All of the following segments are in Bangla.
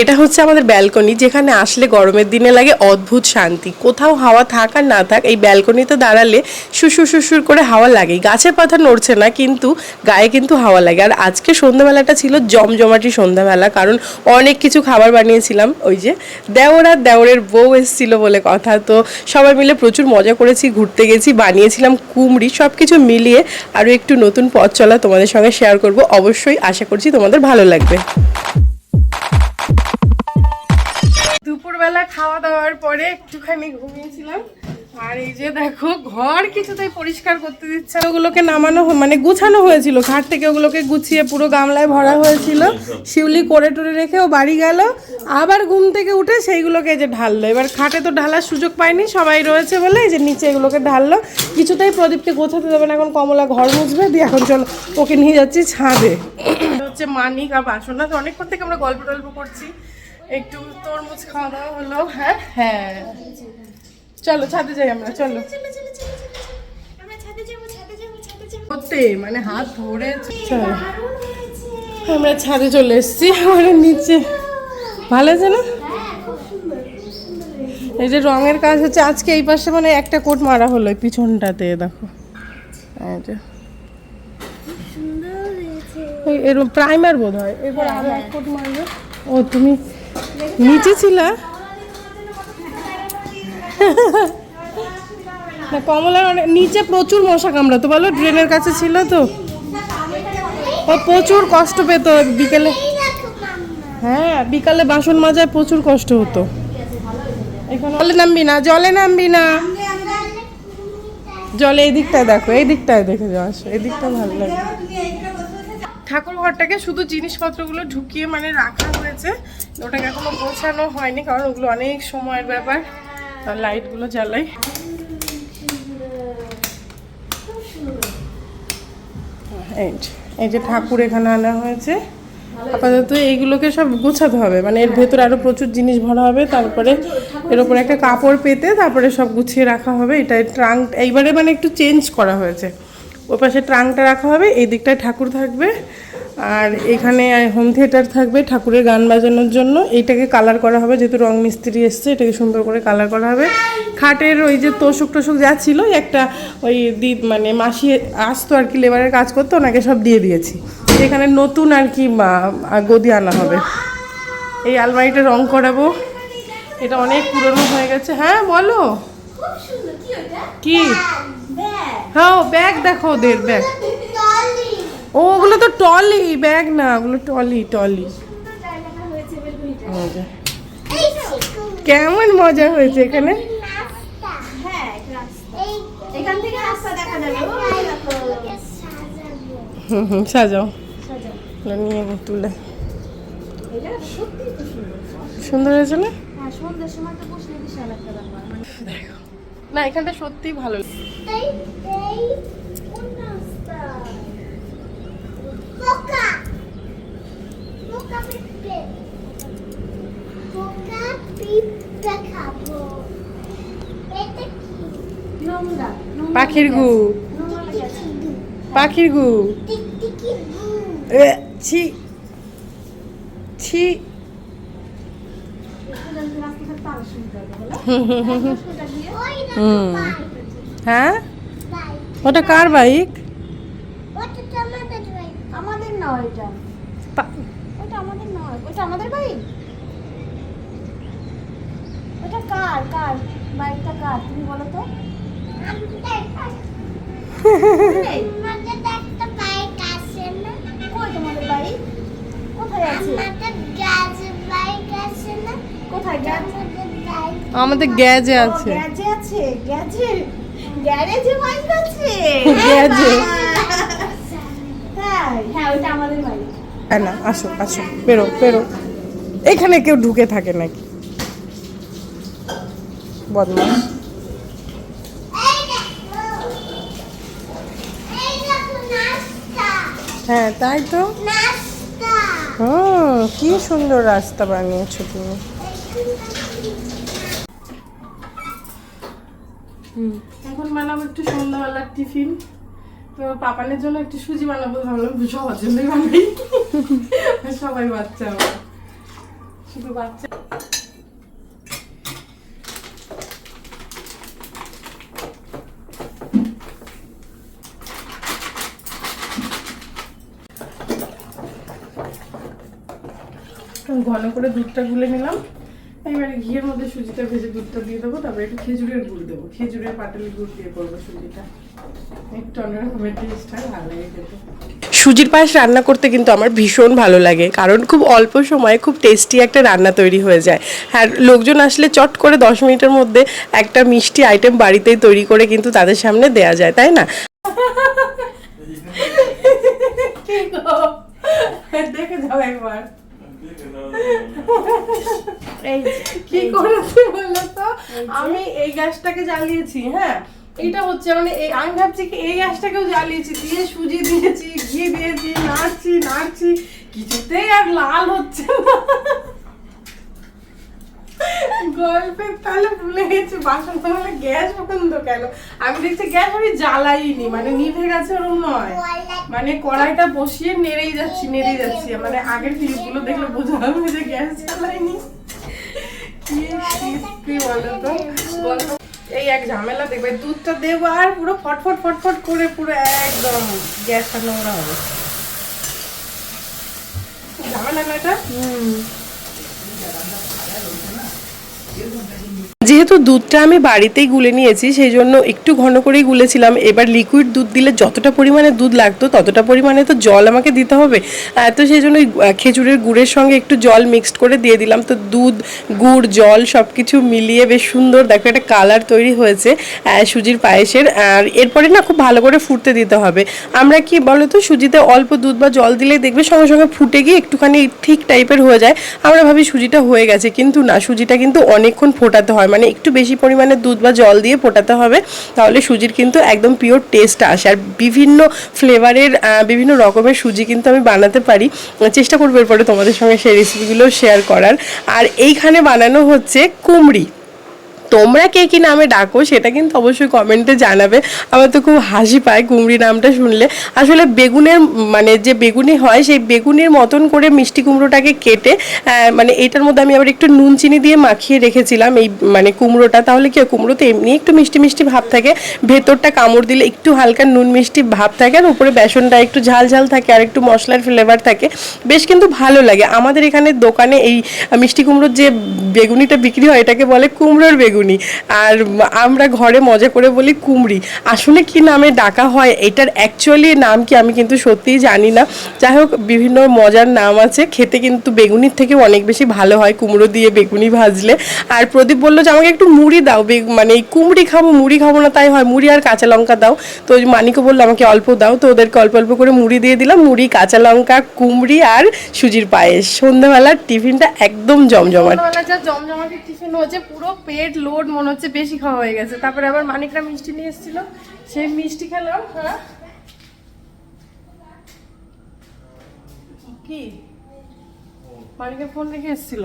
এটা হচ্ছে আমাদের ব্যালকনি যেখানে আসলে গরমের দিনে লাগে অদ্ভুত শান্তি। কোথাও হাওয়া থাক আর না থাক, এই ব্যালকনিতে দাঁড়ালে সুসুর সুসুর করে হাওয়া লাগে। গাছের পাতা নড়ছে না, কিন্তু গায়ে কিন্তু হাওয়া লাগে। আর আজকে সন্ধ্যাবেলাটা ছিল জমজমাটি সন্ধ্যাবেলা, কারণ অনেক কিছু খাবার বানিয়েছিলাম। ওই যে দেওর আর দেওরের বউ এসেছিল বলে কথা। তো সবাই মিলে প্রচুর মজা করেছি, ঘুরতে গেছি, বানিয়েছিলাম কুমড়ি সব কিছু মিলিয়ে আরও একটু নতুন পথ চলা তোমাদের সঙ্গে শেয়ার করব। অবশ্যই আশা করছি তোমাদের ভালো লাগবে। দুপুরবেলা খাওয়া দাওয়ার পরে একটুখানি ঘুমিয়েছিলাম। আর এই যে দেখো, ঘর কিছুতেই পরিষ্কার করতে দিচ্ছে ওগুলোকে নামানো মানে গুছানো হয়েছিল। ঘাট থেকে ওগুলোকে গুছিয়ে পুরো গামলায় ভরা হয়েছিল। শিউলি করে টরে রেখে ও বাড়ি গেল। আবার ঘুম থেকে উঠে সেইগুলোকে যে ঢাললো। এবার খাটে তো ঢালার সুযোগ পায়নি, সবাই রয়েছে বলে এই যে নিচে এগুলোকে ঢাললো। কিছুতেই প্রদীপকে গোছাতে দেবে না, এখন কমলা ঘর মুছবে। দিয়ে এখন চলো, ওকে নিয়ে যাচ্ছি ছাদে। হচ্ছে মানিক আর বাসনা। তো অনেকক্ষণ থেকে আমরা গল্প টল্প করছি। একটু তরমুজ খাওয়া দাওয়া হলো হ্যাঁ? হ্যাঁ। চলো ছাদে যাই আমরা চলো। করতে মানে হাত ধরে চলো। আমরা ছাদে চলে এসেছি আমার নিচে। ভালো আছে না? এই যে রঙের কাজ হচ্ছে আজকে এই পাশে মানে একটা কোট মারা হলো পিছনটাতে দেখো। এই যে। এই- এরকম প্রাইমার বোধ হয় এরপর আরও এক কোট মারবে ও তুমি নিচে ছিল? অনেক নিচে প্রচুর মশা কামড়াতো, বলো, ড্রেনের কাছে ছিল তো। ও প্রচুর কষ্ট পেত বিকেলে। হ্যাঁ বিকালে বাসন মাজায় প্রচুর কষ্ট হতো। এখানে জলে নামবি না, জলে নামবি না। জলে এই দিকটায় দেখো, এই দিকটায় দেখে যাও, আসো, এই দিকটা ভালো লাগে। ঠাকুর ঘরটাকে শুধু জিনিসপত্রগুলো ঢুকিয়ে মানে রাখা হয়েছে। ওটাকে এখনও গোছানো হয়নি, কারণ ওগুলো অনেক সময়ের ব্যাপার। আর লাইটগুলো জ্বালাই। এই যে- ঠাকুর এখানে আনা হয়েছে। আপাতত এইগুলোকে সব গোছাতে হবে। মানে এর ভেতরে আরও প্রচুর জিনিস ভরা হবে, তারপরে এর উপরে একটা কাপড় পেতে তারপরে সব গুছিয়ে রাখা হবে। এটা ট্রাঙ্ক এইবারে মানে একটু চেঞ্জ করা হয়েছে। ওই পাশে ট্রাঙ্কটা রাখা হবে এই দিকটায় ঠাকুর থাকবে। আর এখানে হোম থিয়েটার থাকবে ঠাকুরের গান বাজানোর জন্য। এইটাকে কালার করা হবে যেহেতু রং মিস্ত্রি এসছে এটাকে সুন্দর করে কালার করা হবে। খাটের ওই যে তোষক টোষক যা ছিল একটা ওই দি মানে মাসি আসতো আর কি লেবারের কাজ করতো ওনাকে সব দিয়ে দিয়েছি। এখানে নতুন আর কি গদি আনা হবে। এই আলমারিটা রং করাবো। এটা অনেক পুরনো হয়ে গেছে। হ্যাঁ বলো। কি হ্যাঁ ব্যাগ দেখো ওদের ব্যাগ। ও ওগুলো তো টলি ব্যাগ না ওগুলো টলি টলি কেমন মজা হয়েছে এখানে? সাজাও। নিয়ে তুলে। এটা সত্যি তো সুন্দর। সুন্দর হয়েছে না? হ্যাঁ সময় তো বসলে বিশাল একটা ব্যাপার। মানে দেখো। না এখানটা সত্যিই ভালো এই এই কোন রাস্তা পোকা পোকা পিঁপড়ে পোকা পিঁপড়ে খাব এটা কি নোংরা পাখির গু পাখির গু টিকটিকি গু এ, ছি ছি রাস্তাটা তার শুনতে হবে বলো ওই হুম। দেখো হ্যাঁ? ওটা কার বাইক? আমাদের নয় এটা ওটা আমাদের নয় ওটা আমাদের বাইক? ওটা কার কার? বাইকটা কার তুমি বলো তো। আমাদের একটা বাইক আছে না? কই তোমাদের বাইক? কোথায় আছে? কোথায়? আমাদের গ্যাজে আছে। গ্যাজে আছে? গ্যাজে? গ্যারেজে বাইক আছে? গ্যাজে। হ্যাঁ হ্যাঁ ওটা আমাদের বাইক না আসো আসো বেরো বেরো। এখানে কেউ ঢুকে থাকে নাকি? বদমাস। হ্যাঁ তাই তো? হুম কি সুন্দর রাস্তা বানিয়েছো তুমি। এখন বানাবো একটু সন্ধ্যাবেলার টিফিন। তো পাপানের জন্য একটু সুজি বানাবো, ভাবলাম সবার জন্যই বানাই। সবাই বাচ্চা আমার। শুধু বাচ্চা। ঘন করে দুধটা গুলে নিলাম। এবারে ঘিয়ের মধ্যে সুজিটা ভেজে দুধটা দিয়ে দেবো তারপরে একটু খেজুরের গুড় দেবো। খেজুরের পাটালি গুড় দিয়ে করব সুজিটা। একটু অন্যরকমের টেস্ট হয় ভালো লাগে খেতে। সুজির পায়েস রান্না করতে কিন্তু আমার ভীষণ ভালো লাগে কারণ খুব অল্প সময়ে খুব টেস্টি একটা রান্না তৈরি হয়ে যায়। আর লোকজন আসলে চট করে দশ মিনিটের মধ্যে একটা মিষ্টি আইটেম বাড়িতেই তৈরি করে কিন্তু তাদের সামনে দেয়া যায় তাই না? দেখে যাও একবার। কি করেছি বলল তো? আমি এই গ্যাসটাকে জ্বালিয়েছি হ্যাঁ? এটা হচ্ছে মানে এই আমি ভাবছি কি এই গ্যাসটাকেও জ্বালিয়েছি দিয়ে সুজি দিয়েছি ঘি দিয়েছি নাড়ছি নাড়ছি কিছুতেই আর লাল হচ্ছে না। গল্পের তাহলে ভুলে গেছি, বাসন তাহলে গ্যাস বন্ধ কেন? আমি দেখছি গ্যাস আমি জ্বালাইনি মানে নিভে গেছে ওরম নয়। মানে কড়াইটা বসিয়ে নেড়েই যাচ্ছি নেড়েই যাচ্ছি। মানে আগের ক্লিপগুলো দেখলে বোঝা যাবে যে গ্যাস জ্বালাইনি। এই এক ঝামেলা দেখবে, দুধটা দেবো আর পুরো ফটফট ফটফট করে পুরো একদম গ্যাসটা নোংরা হবে ঝামেলা না এটা? যেহেতু দুধটা আমি বাড়িতেই গুলে নিয়েছি, সেই জন্য একটু ঘন করেই গুলেছিলাম। এবার লিকুইড দুধ দিলে যতটা পরিমাণে দুধ লাগতো, ততটা পরিমাণে তো জল আমাকে দিতে হবে। তো সেই জন্য খেজুরের গুড়ের সঙ্গে একটু জল মিক্সড করে দিয়ে দিলাম। তো দুধ, গুড়, জল সব কিছু মিলিয়ে বেশ সুন্দর, দেখো একটা কালার তৈরি হয়েছে সুজির পায়েসের। আর এরপরে না খুব ভালো করে ফুটতে দিতে হবে। আমরা কি বলো তো সুজিতে অল্প দুধ বা জল দিলে দেখবে সঙ্গে সঙ্গে ফুটে গিয়ে একটুখানি ঠিক টাইপের হয়ে যায়। আমরা ভাবি সুজিটা হয়ে গেছে, কিন্তু না, সুজিটা কিন্তু অনেকক্ষণ ফোটাতে হয়। মানে একটু বেশি পরিমাণে দুধ বা জল দিয়ে ফোটাতে হবে, তাহলে সুজির কিন্তু একদম পিওর টেস্ট আসে। আর বিভিন্ন ফ্লেভারের বিভিন্ন রকমের সুজি কিন্তু আমি বানাতে পারি। চেষ্টা করব এরপরে তোমাদের সঙ্গে সেই রেসিপিগুলো শেয়ার করার। আর এইখানে বানানো হচ্ছে কুমড়ি। তোমরা কে কি নামে ডাকো সেটা কিন্তু অবশ্যই কমেন্টে জানাবে। আমার তো খুব হাসি পায় কুমড়ি নামটা শুনলে। আসলে বেগুনের মানে যে বেগুনি হয় সেই বেগুনের মতন করে মিষ্টি কুমড়োটাকে কেটে মানে এটার মধ্যে আমি আবার একটু নুন চিনি দিয়ে মাখিয়ে রেখেছিলাম। এই মানে কুমড়োটা তাহলে কি হয়, কুমড়োতে এমনি একটু মিষ্টি মিষ্টি ভাব থাকে। ভেতরটা কামড় দিলে একটু হালকা নুন মিষ্টি ভাব থাকে আর উপরে বেসনটা একটু ঝাল ঝাল থাকে আর একটু মশলার ফ্লেভার থাকে। বেশ কিন্তু ভালো লাগে। আমাদের এখানে দোকানে এই মিষ্টি কুমড়োর যে বেগুনিটা বিক্রি হয় এটাকে বলে কুমড়োর বেগুনি। আর আমরা ঘরে মজা করে বলি কুমড়ি। আসলে কি নামে ডাকা হয়, এটার অ্যাকচুয়ালি নাম কি আমি কিন্তু সত্যিই জানি না। যাই হোক, বিভিন্ন মজার নাম আছে। খেতে কিন্তু বেগুনির থেকে অনেক বেশি ভালো হয় কুমড়ো দিয়ে বেগুনি ভাজলে। আর প্রদীপ বলল যে, আমাকে একটু মুড়ি দাও মানে কুমড়ি খাব, মুড়ি খাব না, তাই হয়। মুড়ি আর কাঁচা লঙ্কা দাও। তো মানিকও বলল, আমাকে অল্প দাও। তো ওদেরকে অল্প অল্প করে মুড়ি দিয়ে দিলাম। মুড়ি, কাঁচা লঙ্কা, কুমড়ি আর সুজির পায়েস। সন্ধ্যাবেলার টিফিনটা একদম জমজমাট। সন্ধ্যাবেলা যা জমজমাটি টিফিন হচ্ছে পুরো পেট লোড মনে হচ্ছে বেশি খাওয়া হয়ে গেছে। তারপরে আবার মানিকরা মিষ্টি নিয়ে এসেছিল। সেই মিষ্টি খেলাম হ্যাঁ। কি? মালিকের ফোন রেখে এসেছিল।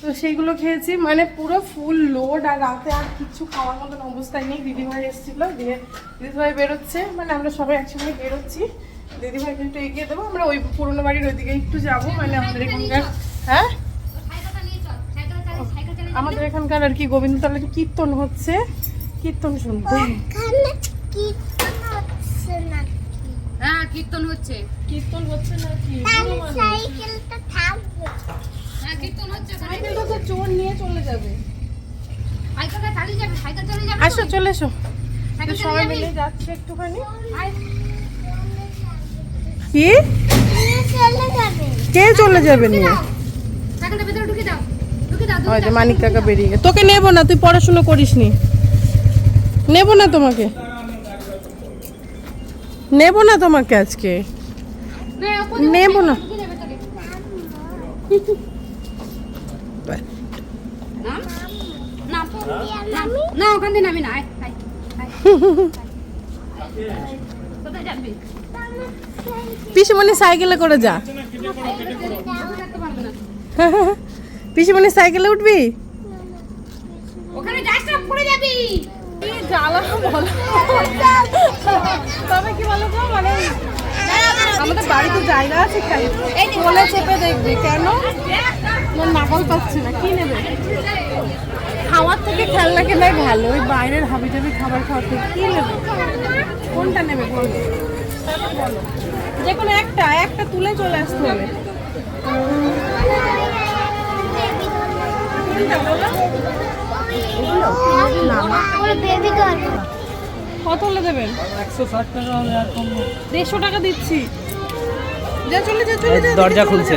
তো সেইগুলো খেয়েছি। মানে পুরো ফুল লোড আর রাতে আর কিছু খাওয়ার মতন অবস্থায় নেই। দিদিভাই এসেছিল দিয়ে দিদিভাই বেরোচ্ছে। মানে আমরা সবাই একসঙ্গে বেরোচ্ছি। দিদিভাইকে একটু এগিয়ে দেবো। আমরা ওই পুরোনো বাড়ির ওইদিকে একটু যাব। মানে আমাদের এখানকার হ্যাঁ? আমাদের এখানকার আর কি গোবিন্দতলা একটু কীর্তন হচ্ছে? কীর্তন শুনতে। হ্যাঁ কীর্তন হচ্ছে। কীর্তন হচ্ছে না কি সাইকেলটা থাকবে হ্যাঁ কীর্তন হচ্ছে সাইকেলটা তো চোর নিয়ে চলে যাবে। সাইকেলটা চালিয়ে যাবে সাইকেল যাবে আসো চলে এসো। সবাই মিলে যাচ্ছে একটুখানি। কি? নিয়ে চলে যাবে? কে চলে যাবে নিয়ে? সাইকেলটা ভেতরে ওই যে মানিক কাকা বেরিয়ে গেছে। তোকে নেব না তুই পড়াশোনা করিস নি নেব না তোমাকে। নেব না তোমাকে আজকে। নেব না। না ওখান থেকে নামি না পিসিমণি সাইকেলে করে যা। পিসিমণি সাইকেলে উঠবি? ওখানে যাস না পড়ে যাবি। জ্বালা বলো। তবে কি বলো তো মানে আমাদের বাড়িতে জায়গা আছে খেলে কোলে চেপে দেখবে কেন? না নাগাল পাচ্ছে না কি নেবে? খাওয়ার থেকে খেলনা কেনাই ভালো ওই বাইরের হাবি জাবি খাবার খাওয়ার থেকে কি নেবে? কোনটা নেবে বলো? বলো। যে কোনো একটা একটা তুলে চলে আসতে হবে কোনটা বলো না না ওই বেবি গার্ল কত হলে দেবেন? দেড়শো টাকা দিচ্ছি। যা চলে যা দরজা খুলছে।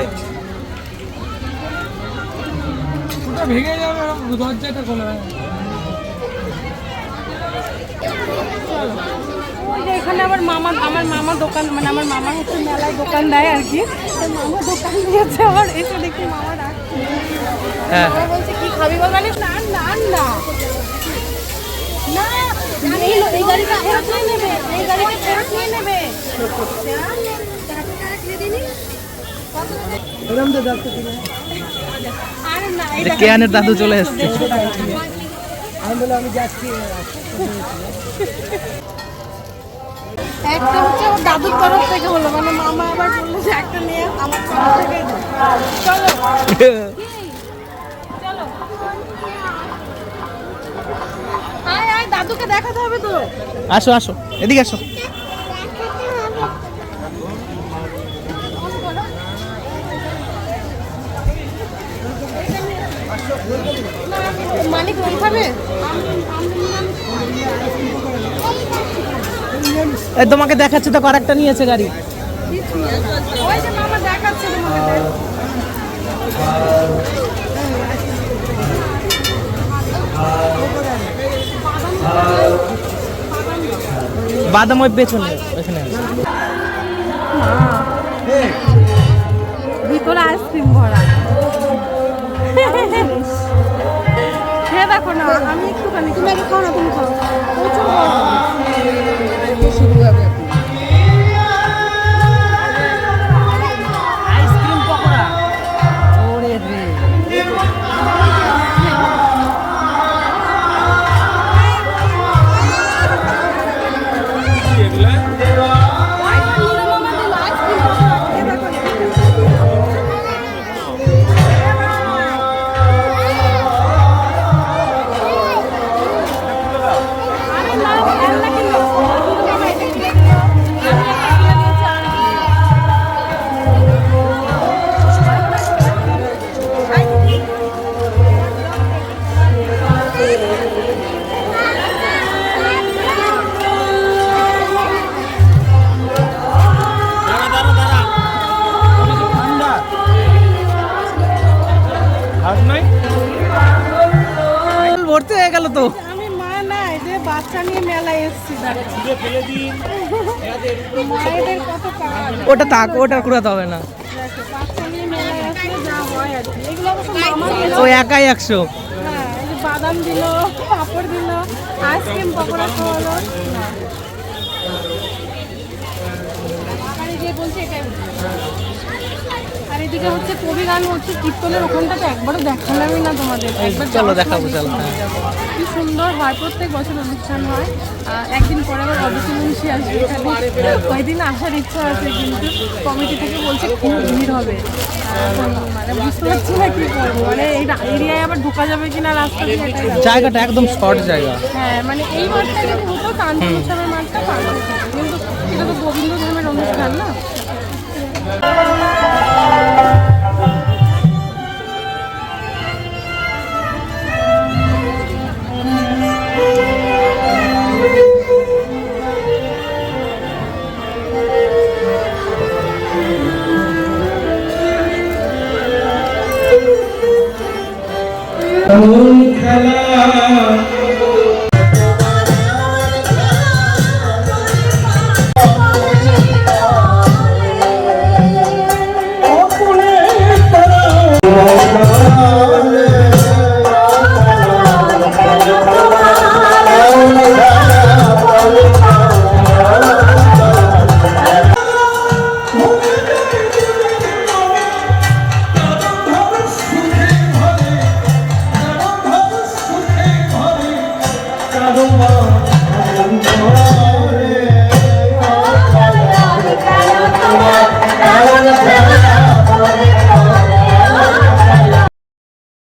ভেঙে যাবে দরজাটা খোলা। এখানে আবার মামা আমার মামা দোকান মানে আমার মামা হচ্ছে মেলায় দোকান দেয় আর কি। তো মামা দোকান দিয়েছে আবার এসে দেখি মামা ডাকছে হ্যাঁ। বলছে কি খাবি বল? মানে না না না। না এই গাড়িটা ফেরত নিয়ে নেবে এই গাড়িটা ফেরত নিয়ে নেবে। আরে না এই এটা দেখো, কেয়ানের দাদু চলে এসছে। একটা হচ্ছে ওর দাদুর তরফ থেকে হলো মানে মামা আবার বলল যে একটা নিয়ে আমার তরফ থেকে চলো চলো আয় আয় দাদুকে দেখাতে হবে তো আসো আসো এদিকে আসো মালিক রং খাবে তোমাকে দেখাচ্ছে তো কয়েকটা নিয়েছে গাড়ি। ওই যে মামা দেখাচ্ছে তোমাকে বাদাম ওই পেছনে ওইখানে ভিতরে আইসক্রিম ভরা। খেয়ে দেখো না আমি একটুখানি তুমি আগে খাও না তুমি খাও। প্রচুর ওটা তাক ওটা কুড়াতে হবে না। ও একাই একশো। হ্যাঁ বাদাম দিল পাপড় দিল আইসক্রিম পকোড়া খাওয়ালো। যে বলছে এটাই। আর এদিকে হচ্ছে কবি গান হচ্ছে কীর্তনের ওখানটা তো একবারও দেখালামই না তোমাদের। একবার চলো দেখাবো চলো হ্যাঁ। কি সুন্দর হয় প্রত্যেক বছর অনুষ্ঠান হয়। একদিন পরে আবার অবশ্যই আসবে এখানে। কয়েকদিন আসার ইচ্ছা আছে কিন্তু কমিটি থেকে বলছে খুব ভিড় হবে। মানে বুঝতে পারছি না কি করব। মানে এই এরিয়ায় আবার ঢোকা যাবে কিনা রাস্তা জায়গাটা একদম শর্ট জায়গা। হ্যাঁ মানে এই মাঠটা যদি হতো কাঞ্চন উৎসবের মাঠটা পারফেক্ট কিন্তু এটা তো গোবিন্দ ধর্মের অনুষ্ঠান না।